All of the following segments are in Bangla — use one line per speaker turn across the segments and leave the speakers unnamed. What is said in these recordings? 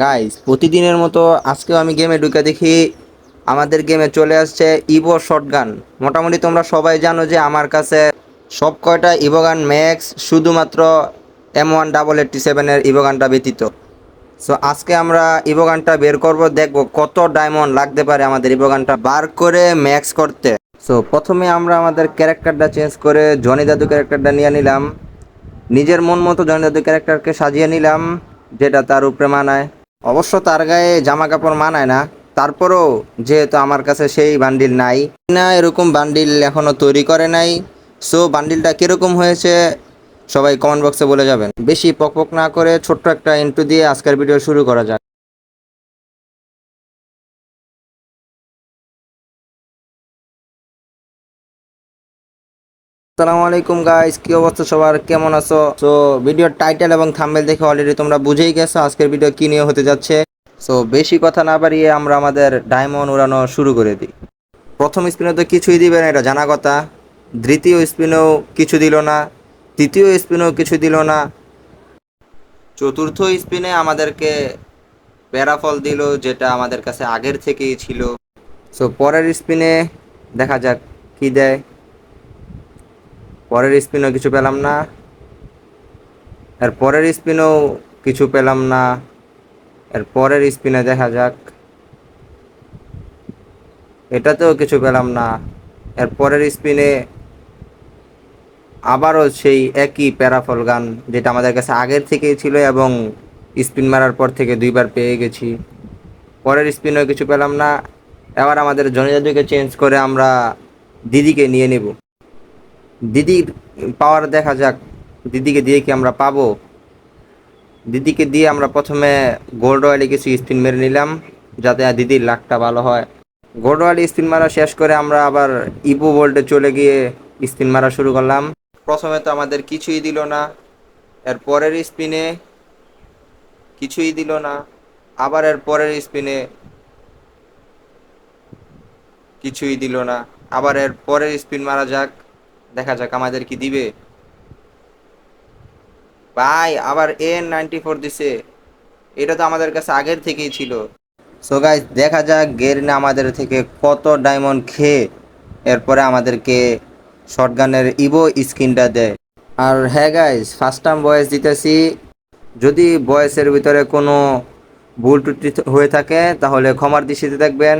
গাইস প্রতিদিনের মতো আজকেও আমি গেমে ঢুকে দেখি আমাদের গেমে চলে আসছে ইভো শটগান মোটামুটি তোমরা সবাই জানো যে আমার কাছে সব কয়টা ইভো গান ম্যাক্স শুধুমাত্র এম ওয়ান ডাবল এইটটি সেভেনের ইভো গানটা ব্যতীত। সো আজকে আমরা ইভো গানটা বের করব, দেখব কত ডায়মন্ড লাগতে পারে আমাদের ইভো গানটা বার করে ম্যাক্স করতে। সো প্রথমে আমরা আমাদের ক্যারেক্টারটা চেঞ্জ করে জনি দাদু ক্যারেক্টারটা নিয়ে নিলাম। নিজের মন মতো জনি দাদু ক্যারেক্টারকে সাজিয়ে নিলাম। যেটা তার উপরে মানায়। অবশ্য তার গায়ে জামা কাপড় মানায় না। তারপরও যেহেতু আমার কাছে সেই বান্ডিল নাই, না এরকম বান্ডিল এখনও তৈরি করে নাই। সো বান্ডিলটা কীরকম হয়েছে সবাই কমেন্ট বক্সে বলে যাবেন। বেশি পকপক না করে ছোট্ট একটা ইন্টু দিয়ে আজকের ভিডিও শুরু করা যাক। আসসালামু আলাইকুম গাইস কি অবস্থা সবার? কেমন আছো? সো ভিডিওর টাইটেল এবং থাম্বনেল দেখে অলরেডি তোমরা বুঝেই গেছো আজকের ভিডিও কি নিয়ে হতে যাচ্ছে। সো বেশি কথা না বাড়িয়ে আমরা আমাদের ডায়মন্ড উড়ানো শুরু করে দিই। প্রথম স্পিনে তো কিছুই দিবে না, এটা জানা কথা। দ্বিতীয় স্পিনেও কিছু দিল না। তৃতীয় স্পিনেও কিছু দিল না। চতুর্থ স্পিনে আমাদেরকে প্যারাফল দিল, যেটা আমাদের কাছে আগের থেকেই ছিল। সো পরের স্পিনে দেখা যাক কি দেয়। পরের স্পিনও কিছু পেলাম না। এর পরের স্পিনও কিছু পেলাম না। এর পরের স্পিনে দেখা যাক। এটাতেও কিছু পেলাম না। এর পরের স্পিনে আবারও সেই একই প্যারাফল গান যেটা আমাদের কাছে আগের থেকেই ছিল এবং স্পিন মারার পর থেকে দুইবার পেয়ে গেছি। পরের স্পিনেও কিছু পেলাম না। এবার আমাদের জনিদাদুকে চেঞ্জ করে আমরা দিদিকে নিয়ে নেব। দিদির পাওয়ার দেখা যাক, দিদিকে দিয়ে কি আমরা পাবো? দিদিকে দিয়ে আমরা প্রথমে গোল্ড ওয়ালি কিছু স্পিন মেরে নিলাম, যাতে দিদির লাকটা ভালো হয়। গোল্ড ওয়ালি স্পিন মারা শেষ করে আমরা আবার ইপো বোল্টে চলে গিয়ে স্পিন মারা শুরু করলাম। প্রথমে তো আমাদের কিছুই দিল না, এর পরের স্পিনে কিছুই দিল না, আবার এর পরের স্পিনে কিছুই দিল না, আবার এর পরের স্পিন মারা যাক। দেখা যাক আমাদের কি দিবে। ভাই, আবার এন নাইনটি ফোর দিছে। এটা তো আমাদের কাছে আগের থেকেই ছিল। সো গাইজ দেখা যাক গেরিনা আমাদের থেকে কত ডায়মন্ড খেয়ে এরপরে আমাদেরকে শর্টগানের ইভো স্কিনটা দেয়। আর হ্যাঁ গাইজ ফার্স্ট টাইম বয়েস দিতেছি। যদি বয়সের ভিতরে কোনো ভুল ত্রুটি হয়ে থাকে, তাহলে ক্ষমার দৃষ্টিতে দেখবেন।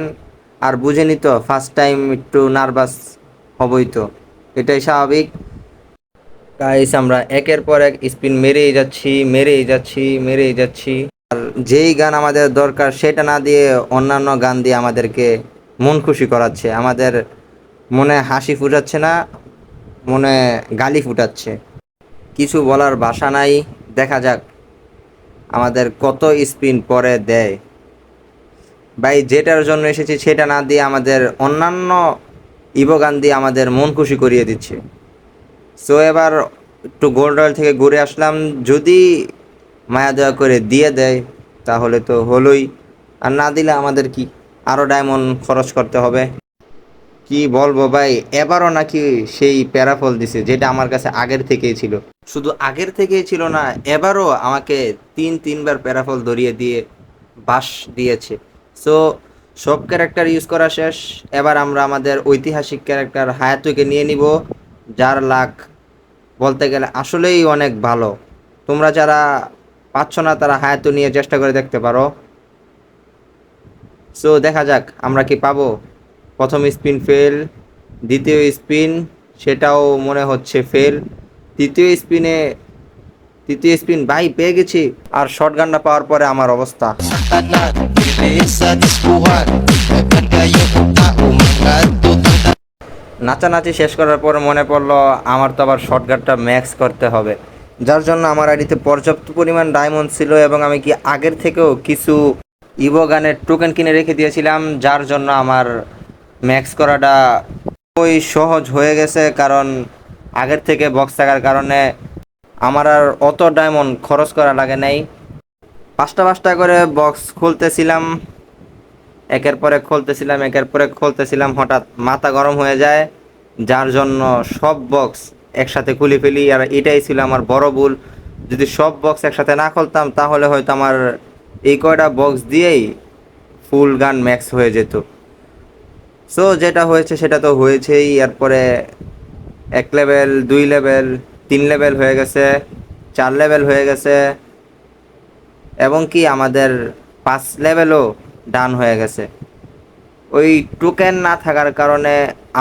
আর বুঝে নিত ফার্স্ট টাইম একটু নার্ভাস হবই তো। এটাই স্বাভাবিক। গাইস আমরা একের পর এক স্পিন মেরেই যাচ্ছি মেরেই যাচ্ছি মেরেই যাচ্ছি। আর যেই গান আমাদের দরকার, সেটা না দিয়ে অন্যান্য গান দিয়ে আমাদেরকে মন খুশি করাচ্ছে। আমাদের মনে হাসি ফুটাচ্ছে না, মনে গালি ফুটাচ্ছে। কিছু বলার ভাষা নাই, দেখা যাক আমাদের কত স্পিন পরে দেয়। ভাই যেটার জন্য এসেছি, সেটা না দিয়ে আমাদের অন্যান্য ইভো গান দিয়ে আমাদের মন খুশি করিয়ে দিচ্ছে। সো এবার একটু গোল্ড থেকে ঘুরে আসলাম। যদি মায়া দেওয়া করে দিয়ে দেয়, তাহলে তো হলোই। আর না দিলে আমাদের কি? আরও ডায়মন্ড খরচ করতে হবে। কি বলব ভাই, এবারও নাকি সেই প্যারাফল দিছে, যেটা আমার কাছে আগের থেকেই ছিল। শুধু আগের থেকেই ছিল না, এবারও আমাকে তিন, তিনবার প্যারাফল ধরিয়ে দিয়ে বাস দিয়েছে। সো সব ক্যারেক্টার ইউজ করা শেষ। এবার আমরা আমাদের ঐতিহাসিক ক্যারেক্টার হায়াতুকে নিয়ে নিব, যার লাখ বলতে গেলে আসলেই অনেক ভালো। তোমরা যারা পাচ্ছ না, তারা হায়াতু নিয়ে চেষ্টা করে দেখতে পারো। সো দেখা যাক, আমরা কি পাবো? প্রথম স্পিন ফেল, দ্বিতীয় স্পিন, সেটাও মনে হচ্ছে ফেল। তৃতীয় স্পিনে, তৃতীয় স্পিন ভাই পেয়ে গেছি, আর শর্ট গানটা পাওয়ার পরে আমার অবস্থা। নাচানাচি শেষ করার পর মনে পড়ল, আমার তো আবার শর্টগানটা ম্যাক্স করতে হবে। যার জন্য আমার আইডিতে পর্যাপ্ত পরিমাণ ডায়মন্ড ছিল এবং আমি কি আগের থেকেও কিছু ইভো গানের টোকেন কিনে রেখে দিয়েছিলাম, যার জন্য আমার ম্যাক্স করাটা ওই সহজ হয়ে গেছে, কারণ আগের থেকে বক্স থাকার কারণে আমার আর অত ডায়মন্ড খরচ করা লাগে নাই। পাঁচটা পাঁচটা করে বক্স খুলতেছিলাম। একের পরে খুলতেছিলাম, একের পরে খুলতেছিলাম, হঠাৎ মাথা গরম হয়ে যায়। যার জন্য সব বক্স একসাথে খুলে ফেলি। আর এটাই ছিল আমার বড় ভুল। যদি সব বক্স একসাথে না খুলতাম, তাহলে হয়তো আমার এই কয়টা বক্স দিয়েই ফুল গান ম্যাক্স হয়ে যেত। সো যেটা হয়েছে সেটা তো হয়েছেই। এরপরে এক লেভেল দুই লেভেল তিন লেভেল হয়ে গেছে, চার লেভেল হয়ে গেছে। এবং কি আমাদের পাঁচ লেভেলও ডান হয়ে গেছে। ওই টোকেন না থাকার কারণে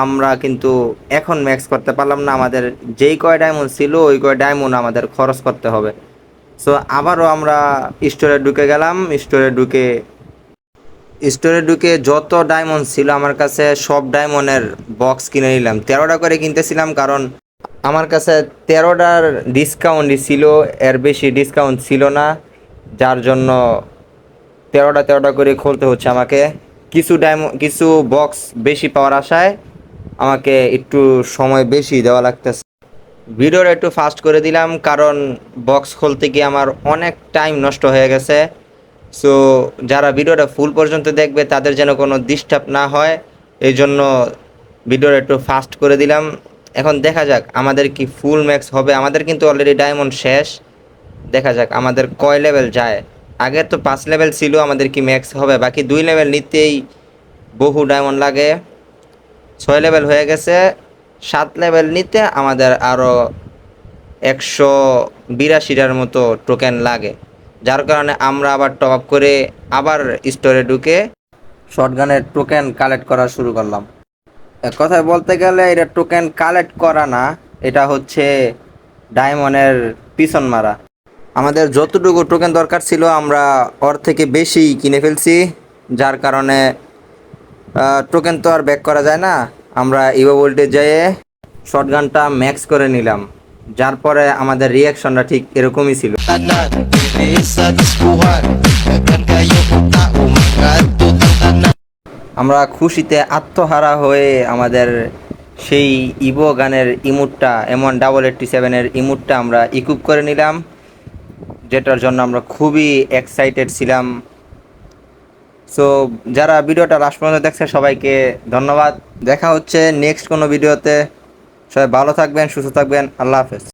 আমরা কিন্তু এখন ম্যাক্স করতে পারলাম না। আমাদের যেই কয় ডায়মন্ড ছিল, ওই কয় ডায়মন্ড আমাদের খরচ করতে হবে। সো আবারও আমরা স্টোরে ঢুকে গেলাম। স্টোরে ঢুকে স্টোরে ঢুকে যত ডায়মন্ড ছিল আমার কাছে সব ডায়মন্ডের বক্স কিনে নিলাম। তেরোটা করে কিনতেছিলাম কারণ আমার কাছে তেরোটার ডিসকাউন্টই ছিল, এর বেশি ডিসকাউন্ট ছিল না। যার জন্য তেরোটা তেরোটা করে খুলতে হচ্ছে আমাকে। কিছু ডায়মন্ড কিছু বক্স বেশি পাওয়ার আশায় আমাকে একটু সময় বেশি দেওয়া লাগতেছে। ভিডিওটা একটু ফাস্ট করে দিলাম, কারণ বক্স খুলতে গিয়ে আমার অনেক টাইম নষ্ট হয়ে গেছে। সো যারা ভিডিওটা ফুল পর্যন্ত দেখবে, তাদের যেন কোনো ডিস্টার্ব না হয়। এই জন্য ভিডিওটা একটু ফাস্ট করে দিলাম। এখন দেখা যাক, আমাদের কি ফুল ম্যাক্স হবে। আমাদের কিন্তু অলরেডি ডায়মন্ড শেষ। দেখা যাক আমাদের কয় লেভেল যায়। আগে তো পাঁচ লেভেল ছিল, আমাদের কি ম্যাক্স হবে? বাকি দুই লেভেল নিতেই বহু ডায়মন্ড লাগে। ছয় লেভেল হয়ে গেছে। সাত লেভেল নিতে আমাদের আরও একশো বিরাশিটার মতো টোকেন লাগে। যার কারণে আমরা আবার টপ আপ করে আবার স্টোরে ঢুকে শর্টগানের টোকেন কালেক্ট করা শুরু করলাম। এক কথায় বলতে গেলে এটা টোকেন কালেক্ট করা না, এটা হচ্ছে ডায়মন্ডের পিছন মারা। আমাদের যতটুকু টোকেন দরকার ছিল, আমরা ওর থেকে বেশি কিনে ফেলছি, যার কারণে টোকেন তো আর ব্যাক করা যায় না। আমরা ইভো ভোল্টে যেয়ে শর্টগানটা ম্যাক্স করে নিলাম, যার পরে আমাদের রিয়াকশনটা ঠিক এরকমই ছিল। আমরা খুশিতে আত্মহারা হয়ে আমাদের সেই ইভো গানের ইমুটটা এমন ডাবল এইটটি সেভেনের ইমুটটা আমরা ইকুপ করে নিলাম। যেটার জন্য আমরা খুবই এক্সাইটেড ছিলাম। সো যারা ভিডিওটা লাস্ট পর্যন্ত দেখছে, সবাইকে ধন্যবাদ। দেখা হচ্ছে নেক্সট কোনো ভিডিওতে। সবাই ভালো থাকবেন, সুস্থ থাকবেন। আল্লাহ হাফেজ।